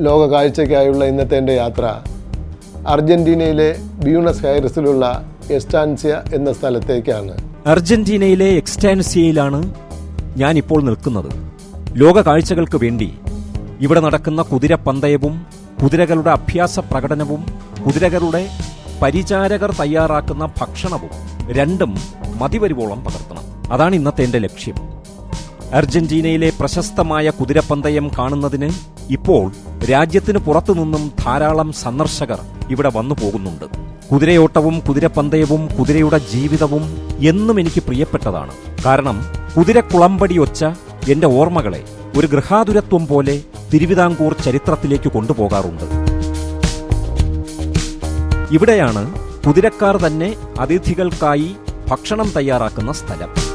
ലോക കാഴ്ചയ്ക്കായുള്ള ഇന്നത്തെ എന്റെ യാത്ര അർജന്റീനയിലെ ബ്യൂണസ് ഹൈറസിലുള്ള എസ്റ്റാൻസിയ എന്ന സ്ഥലത്തേക്കാണ്. അർജന്റീനയിലെ എക്സ്റ്റാൻസിയയിലാണ് ഞാൻ ഇപ്പോൾ നിൽക്കുന്നത്. ലോക കാഴ്ചകൾക്ക് വേണ്ടി ഇവിടെ നടക്കുന്ന കുതിരപ്പന്തയവും കുതിരകളുടെ അഭ്യാസ പ്രകടനവും കുതിരകളുടെ പരിചാരകർ തയ്യാറാക്കുന്ന ഭക്ഷണവും രണ്ടും മതിവരുവോളം പകർത്തണം അതാണ് ഇന്നത്തെ എന്റെ ലക്ഷ്യം. അർജന്റീനയിലെ പ്രശസ്തമായ കുതിരപ്പന്തയം കാണുന്നതിന് ഇപ്പോൾ രാജ്യത്തിന് പുറത്തുനിന്നും ധാരാളം സന്ദർശകർ ഇവിടെ വന്നു പോകുന്നുണ്ട്. കുതിരയോട്ടവും കുതിരപ്പന്തയവും കുതിരയുടെ ജീവിതവും എന്നും എനിക്ക് പ്രിയപ്പെട്ടതാണ്. കാരണം കുതിരക്കുളമ്പടി ഒച്ച എന്റെ ഓർമ്മകളെ ഒരു ഗൃഹാതുരത്വം പോലെ തിരുവിതാംകൂർ ചരിത്രത്തിലേക്ക് കൊണ്ടുപോകാറുണ്ട്. ഇവിടെയാണ് കുതിരക്കാർ തന്നെ അതിഥികൾക്കായി ഭക്ഷണം തയ്യാറാക്കുന്ന സ്ഥലം.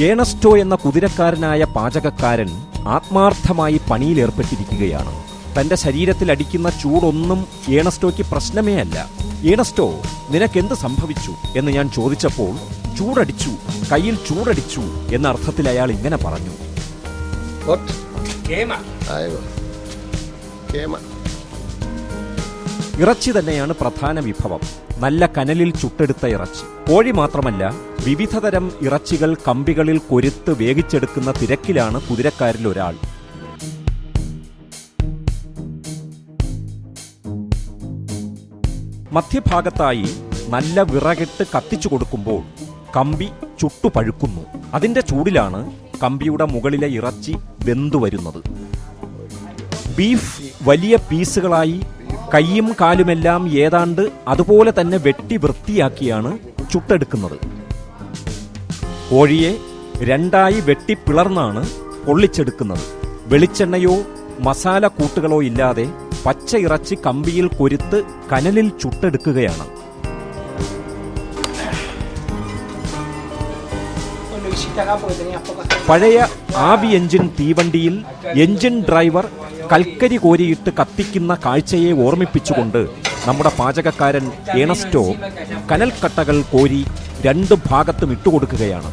ഏണസ്റ്റോ എന്ന കുതിരക്കാരനായ പാചകക്കാരൻ ആത്മാർത്ഥമായി പണിയിലേർപ്പെട്ടിരിക്കുകയാണ്. തന്റെ ശരീരത്തിൽ അടിക്കുന്ന ചൂടൊന്നും ഏണസ്റ്റോയ്ക്ക് പ്രശ്നമേ അല്ല. ഏണസ്റ്റോ നിനക്കെന്ത് സംഭവിച്ചു? എന്ന് ഞാൻ ചോദിച്ചപ്പോൾ ചൂടടിച്ചു കയ്യിൽ ചൂടടിച്ചു എന്ന അർത്ഥത്തിൽ അയാൾ ഇങ്ങനെ പറഞ്ഞു. ആയോ? കേമ. ഇറച്ചി തന്നെയാണ് പ്രധാന വിഭവം. നല്ല കനലിൽ ചുട്ടെടുത്ത ഇറച്ചി. കോഴി മാത്രമല്ല വിവിധതരം ഇറച്ചികൾ കമ്പികളിൽ കൊരുത്ത് വേവിച്ചെടുക്കുന്ന തിരക്കിലാണ് കുതിരക്കാരിൽ ഒരാൾ. മധ്യഭാഗത്തായി നല്ല വിറകിട്ട് കത്തിച്ചു കൊടുക്കുമ്പോൾ കമ്പി ചുട്ടുപഴുക്കുന്നു അതിന്റെ ചൂടിലാണ് കമ്പിയുടെ മുകളിലെ ഇറച്ചി വെന്തു വരുന്നത്. ബീഫ് വലിയ പീസുകളായി കൈയും കാലുമെല്ലാം ഏതാണ്ട് അതുപോലെ തന്നെ വെട്ടി വൃത്തിയാക്കിയാണ് ചുട്ടെടുക്കുന്നത്. കോഴിയെ രണ്ടായി വെട്ടി വെട്ടിപ്പിളർന്നാണ് പൊള്ളിച്ചെടുക്കുന്നത് വെളിച്ചെണ്ണയോ മസാല കൂട്ടുകളോ ഇല്ലാതെ പച്ച ഇറച്ചി കമ്പിയിൽ കൊരുത്ത് കനലിൽ ചുട്ടെടുക്കുകയാണ്. പഴയ ആവി എഞ്ചിൻ തീവണ്ടിയിൽ എഞ്ചിൻ ഡ്രൈവർ കൽക്കരി കോരിയിട്ട് കത്തിക്കുന്ന കാഴ്ചയെ ഓർമ്മിപ്പിച്ചുകൊണ്ട് നമ്മുടെ പാചകക്കാരൻ ഏണസ്റ്റോ കനൽക്കട്ടകൾ കോരി രണ്ട് ഭാഗത്തും ഇട്ടുകൊടുക്കുകയാണ്.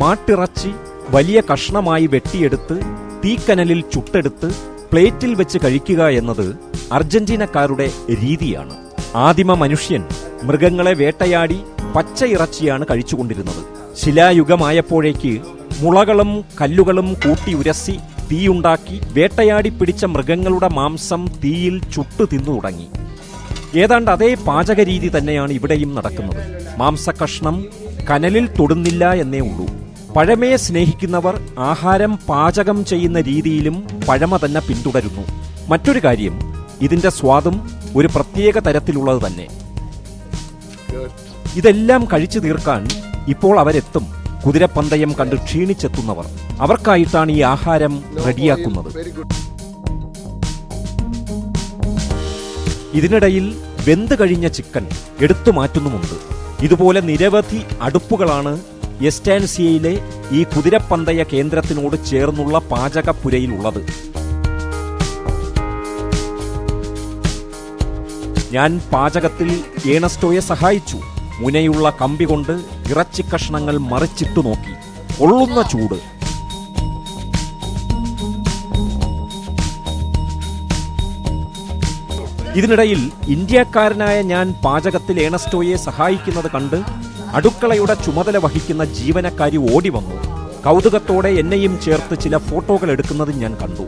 മാട്ടിറച്ചി വലിയ കഷ്ണമായി വെട്ടിയെടുത്ത് തീക്കനലിൽ ചുട്ടെടുത്ത് പ്ലേറ്റിൽ വെച്ച് കഴിക്കുക എന്നത് അർജന്റീനക്കാരുടെ രീതിയാണ്. ആദിമ മനുഷ്യൻ മൃഗങ്ങളെ വേട്ടയാടി പച്ച ഇറച്ചിയാണ് കഴിച്ചുകൊണ്ടിരുന്നത്. ശിലായുഗമായപ്പോഴേക്ക് മുളകളും കല്ലുകളും കൂട്ടി ഉരസി തീയുണ്ടാക്കി വേട്ടയാടി പിടിച്ച മൃഗങ്ങളുടെ മാംസം തീയിൽ ചുട്ടു തിന്നു തുടങ്ങി. ഏതാണ്ട് അതേ പാചകരീതി തന്നെയാണ് ഇവിടെയും നടക്കുന്നത്. മാംസകഷ്ണം കനലിൽ തൊടുന്നില്ല എന്നേ ഉള്ളൂ. പഴമയെ സ്നേഹിക്കുന്നവർ ആഹാരം പാചകം ചെയ്യുന്ന രീതിയിലും പഴമ തന്നെ പിന്തുടരുന്നു. മറ്റൊരു കാര്യം ഇതിന്റെ സ്വാദും ഒരു പ്രത്യേക തരത്തിലുള്ളത് തന്നെ. ഇതെല്ലാം കഴിച്ചു തീർക്കാൻ ഇപ്പോൾ അവരെത്തും. കുതിരപ്പന്തയം കണ്ട് ക്ഷീണിച്ചെത്തുന്നവർ. അവർക്കായിട്ടാണ് ഈ ആഹാരം റെഡിയാക്കുന്നത്. ഇതിനിടയിൽ വെന്ത് കഴിഞ്ഞ ചിക്കൻ എടുത്തു മാറ്റുന്നുമുണ്ട്. ഇതുപോലെ നിരവധി അടുപ്പുകളാണ് എസ്റ്റാൻസിയയിലെ ഈ കുതിരപ്പന്തയ കേന്ദ്രത്തിനോട് ചേർന്നുള്ള പാചകപ്പുരയിലുള്ളത്. ഞാൻ പാചകത്തിൽ ഏണസ്റ്റോയെ സഹായിച്ചു. മുനയുള്ള കമ്പി കൊണ്ട് ഇറച്ചി കഷ്ണങ്ങൾ മറിച്ചിട്ടു നോക്കി. കൊള്ളുന്ന ചൂട്. ഇതിനിടയിൽ ഇന്ത്യക്കാരനായ ഞാൻ പാചകത്തിൽ ഏണസ്റ്റോയെ സഹായിക്കുന്നത് കണ്ട് അടുക്കളയുടെ ചുമതല വഹിക്കുന്ന ജീവനക്കാരി ഓടി വന്നു. കൗതുകത്തോടെ എന്നെയും ചേർത്ത് ചില ഫോട്ടോകൾ എടുക്കുന്നത് ഞാൻ കണ്ടു.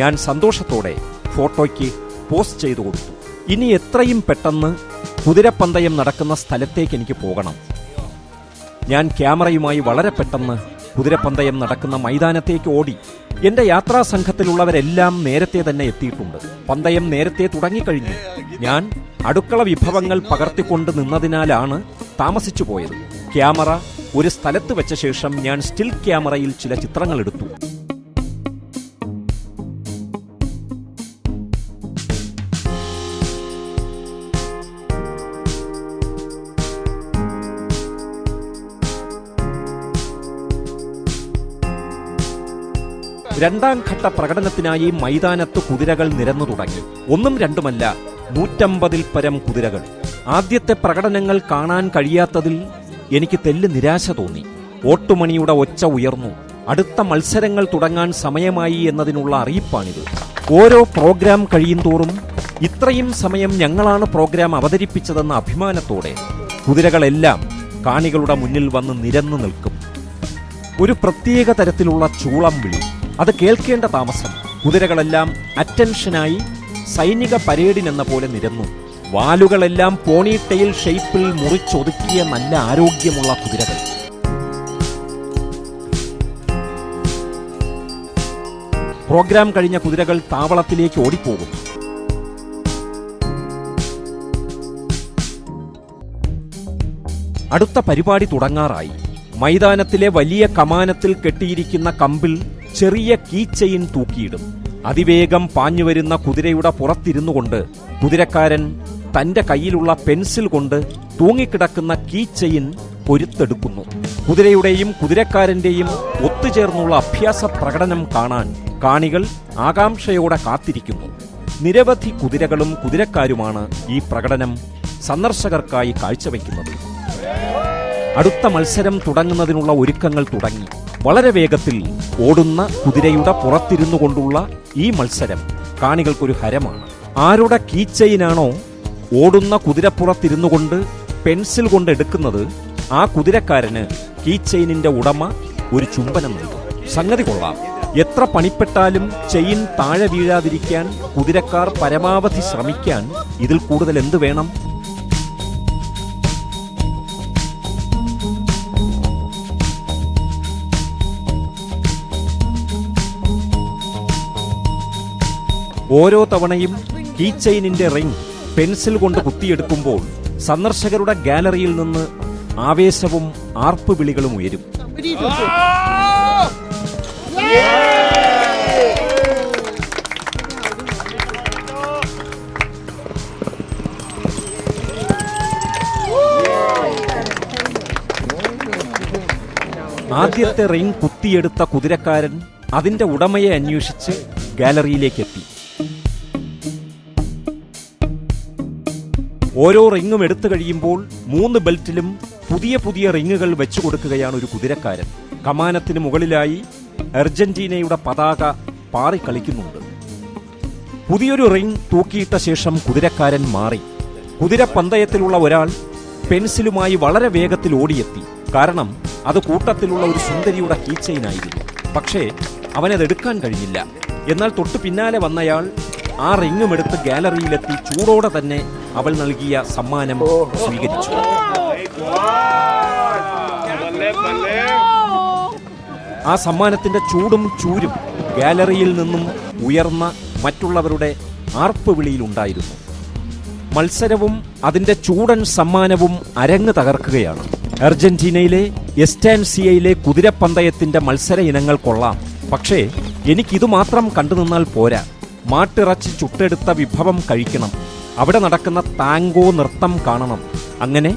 ഞാൻ സന്തോഷത്തോടെ ഫോട്ടോയ്ക്ക് പോസ്റ്റ് ചെയ്തു കൊടുത്തു. ഇനി എത്രയും പെട്ടെന്ന് കുതിരപ്പന്തയം നടക്കുന്ന സ്ഥലത്തേക്ക് എനിക്ക് പോകണം. ഞാൻ ക്യാമറയുമായി വളരെ പെട്ടെന്ന് കുതിരപ്പന്തയം നടക്കുന്ന മൈതാനത്തേക്ക് ഓടി എന്റെ യാത്രാ സംഘത്തിലുള്ളവരെല്ലാം നേരത്തെ തന്നെ എത്തിയിട്ടുണ്ട്. പന്തയം നേരത്തെ തുടങ്ങിക്കഴിഞ്ഞു. ഞാൻ അടുക്കള വിഭവങ്ങൾ പകർത്തിക്കൊണ്ട് നിന്നതിനാലാണ് താമസിച്ചു പോയത്. ക്യാമറ ഒരു സ്ഥലത്ത് വെച്ച ശേഷം ഞാൻ സ്റ്റിൽ ക്യാമറയിൽ ചില ചിത്രങ്ങൾ എടുത്തു രണ്ടാം ഘട്ട പ്രകടനത്തിനായി മൈതാനത്ത് കുതിരകൾ നിരന്നു തുടങ്ങി. ഒന്നും രണ്ടുമല്ല നൂറ്റമ്പതിൽ പരം കുതിരകൾ. ആദ്യത്തെ പ്രകടനങ്ങൾ കാണാൻ കഴിയാത്തതിൽ എനിക്ക് തെല്ല് നിരാശ തോന്നി. ഓട്ടുമണിയുടെ ഒച്ച ഉയർന്നു. അടുത്ത മത്സരങ്ങൾ തുടങ്ങാൻ സമയമായി എന്നതിനുള്ള അറിയിപ്പാണിത്. ഓരോ പ്രോഗ്രാം കഴിയുന്തോറും ഇത്രയും സമയം ഞങ്ങളാണ് പ്രോഗ്രാം അവതരിപ്പിച്ചതെന്ന അഭിമാനത്തോടെ കുതിരകളെല്ലാം കാണികളുടെ മുന്നിൽ വന്ന് നിരന്നു നിൽക്കും. ഒരു പ്രത്യേക തരത്തിലുള്ള ചൂളം വിളി അത് കേൾക്കേണ്ട താമസം. കുതിരകളെല്ലാം അറ്റൻഷനായി സൈനിക പരേഡിനെന്ന പോലെ നിരന്നു. വാലുകളെല്ലാം പോണിട്ടയിൽ ഷെയ്പ്പിൽ മുറിച്ചൊതുക്കിയ നല്ല ആരോഗ്യമുള്ള കുതിരകൾ. പ്രോഗ്രാം കഴിഞ്ഞ കുതിരകൾ താവളത്തിലേക്ക് ഓടിപ്പോകും. അടുത്ത പരിപാടി തുടങ്ങാറായി. മൈതാനത്തിലെ വലിയ കമാനത്തിൽ കെട്ടിയിരിക്കുന്ന കമ്പിൽ ചെറിയ കീച്ചയിൻ ചെയിൻ തൂക്കിയിടും. അതിവേഗം പാഞ്ഞുവരുന്ന കുതിരയുടെ പുറത്തിരുന്നു കൊണ്ട് കുതിരക്കാരൻ തന്റെ കയ്യിലുള്ള പെൻസിൽ കൊണ്ട് തൂങ്ങിക്കിടക്കുന്ന കീച്ചയിൻ ചെയിൻ പൊരുത്തെടുക്കുന്നു. കുതിരയുടെയും കുതിരക്കാരന്റെയും ഒത്തുചേർന്നുള്ള അഭ്യാസ പ്രകടനം കാണാൻ കാണികൾ ആകാംക്ഷയോടെ കാത്തിരിക്കുന്നു. നിരവധി കുതിരകളും കുതിരക്കാരുമാണ് ഈ പ്രകടനം സന്ദർശകർക്കായി കാഴ്ചവെക്കുന്നത്. അടുത്ത മത്സരം തുടങ്ങുന്നതിനുള്ള ഒരുക്കങ്ങൾ തുടങ്ങി. വളരെ വേഗത്തിൽ ഓടുന്ന കുതിരയുടെ പുറത്തിരുന്നു കൊണ്ടുള്ള ഈ മത്സരം കാണികൾക്കൊരു ഹരമാണ്. ആരുടെ കീച്ചയിനാണോ ഓടുന്ന കുതിരപ്പുറത്തിരുന്നു കൊണ്ട് പെൻസിൽ കൊണ്ട് എടുക്കുന്നത് ആ കുതിരക്കാരന് കീച്ചെയിനിന്റെ ഉടമ ഒരു ചുംബനം നൽകും. സംഗതി കൊള്ളാം. എത്ര പണിപ്പെട്ടാലും ചെയിൻ താഴെ വീഴാതിരിക്കാൻ കുതിരക്കാർ പരമാവധി ശ്രമിക്കാൻ ഇതിൽ കൂടുതൽ എന്ത് വേണം? ഓരോ തവണയും കീ ചെയിനിന്റെ റിംഗ് പെൻസിൽ കൊണ്ട് കുത്തിയെടുക്കുമ്പോൾ സന്ദർശകരുടെ ഗാലറിയിൽ നിന്ന് ആവേശവും ആർപ്പുവിളികളും ഉയരും. ആദ്യത്തെ റിംഗ് കുത്തിയെടുത്ത കുതിരക്കാരൻ അതിന്റെ ഉടമയെ അന്വേഷിച്ച് ഗാലറിയിലേക്കെത്തി. ഓരോ റിങ്ങും എടുത്തു കഴിയുമ്പോൾ മൂന്ന് ബെൽറ്റിലും പുതിയ പുതിയ റിങ്ങുകൾ വെച്ചു കൊടുക്കുകയാണ് ഒരു കുതിരക്കാരൻ. കമാനത്തിന് മുകളിലായി അർജന്റീനയുടെ പതാക പാറിക്കളിക്കുന്നുണ്ട്. പുതിയൊരു റിംഗ് തൂക്കിയിട്ട ശേഷം കുതിരക്കാരൻ മാറി. കുതിരപ്പന്തയത്തിലുള്ള ഒരാൾ പെൻസിലുമായി വളരെ വേഗത്തിൽ ഓടിയെത്തി. കാരണം അത് കൂട്ടത്തിലുള്ള ഒരു സുന്ദരിയുടെ കീച്ചയിനായിരുന്നു പക്ഷേ അവനതെടുക്കാൻ കഴിഞ്ഞില്ല. എന്നാൽ തൊട്ടു പിന്നാലെ വന്നയാൾ ആ റിങ്ങുമെടുത്ത് ഗാലറിയിലെത്തി ചൂടോടെ തന്നെ അവൾ നൽകിയ സമ്മാനം സ്വീകരിച്ചു. ആ സമ്മാനത്തിന്റെ ചൂടും ചൂരും ഗാലറിയിൽ നിന്നും ഉയർന്ന മറ്റുള്ളവരുടെ ആർപ്പുവിളിയിലുണ്ടായിരുന്നു മത്സരവും അതിന്റെ ചൂടൻ സമ്മാനവും അരങ്ങ് തകർക്കുകയാണ്. അർജന്റീനയിലെ എസ്റ്റാൻസിയയിലെ കുതിരപ്പന്തയത്തിന്റെ മത്സര ഇനങ്ങൾ കൊള്ളാം. പക്ഷേ എനിക്കിതു മാത്രം കണ്ടുനിന്നാൽ പോരാ. മാട്ടിറച്ചി ചുട്ടെടുത്ത വിഭവം കഴിക്കണം. അവിടെ നടക്കുന്ന താങ്കോ നൃത്തം കാണണം. അങ്ങനെ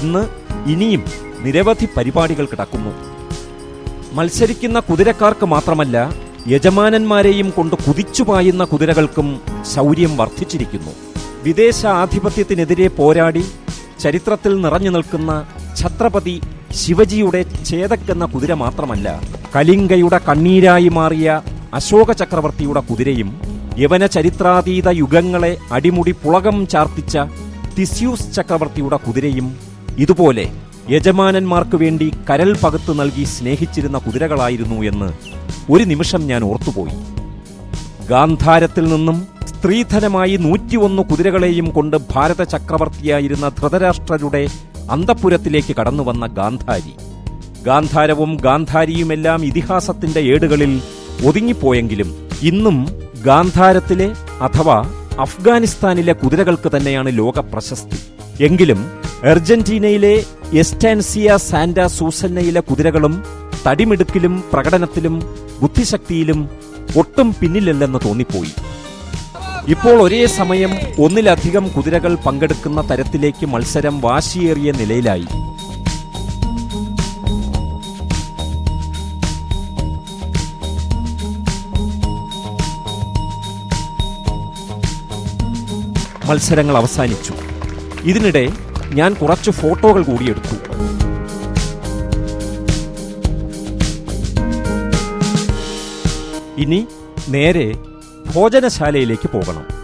ഇന്ന് ഇനിയും നിരവധി പരിപാടികൾ കിടക്കുന്നു. മത്സരിക്കുന്ന കുതിരക്കാർക്ക് മാത്രമല്ല യജമാനന്മാരെയും കൊണ്ട് കുതിച്ചുപായുന്ന കുതിരകൾക്കും ശൗര്യം വർദ്ധിച്ചിരിക്കുന്നു. വിദേശ ആധിപത്യത്തിനെതിരെ പോരാടി ചരിത്രത്തിൽ നിറഞ്ഞു നിൽക്കുന്ന ഛത്രപതി ശിവജിയുടെ ചേതക് കുതിര മാത്രമല്ല കലിംഗയുടെ കണ്ണീരായി മാറിയ അശോക ചക്രവർത്തിയുടെ കുതിരയും യവന ചരിത്രാതീത യുഗങ്ങളെ അടിമുടി പുളകം ചാർത്തിച്ച തിസ്യൂസ് ചക്രവർത്തിയുടെ കുതിരയും ഇതുപോലെ യജമാനന്മാർക്ക് വേണ്ടി കരൽ പകത്ത് നൽകി സ്നേഹിച്ചിരുന്ന കുതിരകളായിരുന്നു എന്ന് ഒരു നിമിഷം ഞാൻ ഓർത്തുപോയി. ഗാന്ധാരത്തിൽ നിന്നും സ്ത്രീധനമായി നൂറ്റിയൊന്ന് കുതിരകളെയും കൊണ്ട് ഭാരത ചക്രവർത്തിയായിരുന്ന ധൃതരാഷ്ട്രരുടെ അന്തപ്പുരത്തിലേക്ക് കടന്നുവന്ന ഗാന്ധാരി. ഗാന്ധാരവും ഗാന്ധാരിയുമെല്ലാം ഇതിഹാസത്തിന്റെ ഏടുകളിൽ ഒതുങ്ങിപ്പോയെങ്കിലും ഇന്നും ഗാന്ധാരത്തിലെ അഥവാ അഫ്ഗാനിസ്ഥാനിലെ കുതിരകൾക്ക് തന്നെയാണ് ലോക പ്രശസ്തി എങ്കിലും അർജന്റീനയിലെ എസ്റ്റാൻസിയ സാന്റ സൂസന്നയിലെ കുതിരകളും തടിമിടുക്കിലും പ്രകടനത്തിലും ബുദ്ധിശക്തിയിലും ഒട്ടും പിന്നിലല്ലെന്ന് തോന്നിപ്പോയി. ഇപ്പോൾ ഒരേ സമയം ഒന്നിലധികം കുതിരകൾ പങ്കെടുക്കുന്ന തരത്തിലേക്ക് മത്സരം വാശിയേറിയ നിലയിലായി. മത്സരങ്ങൾ അവസാനിച്ചു. ഇതിനിടെ ഞാൻ കുറച്ച് ഫോട്ടോകൾ കൂടി എടുത്തു. ഇനി നേരെ ഭോജനശാലയിലേക്ക് പോകണം.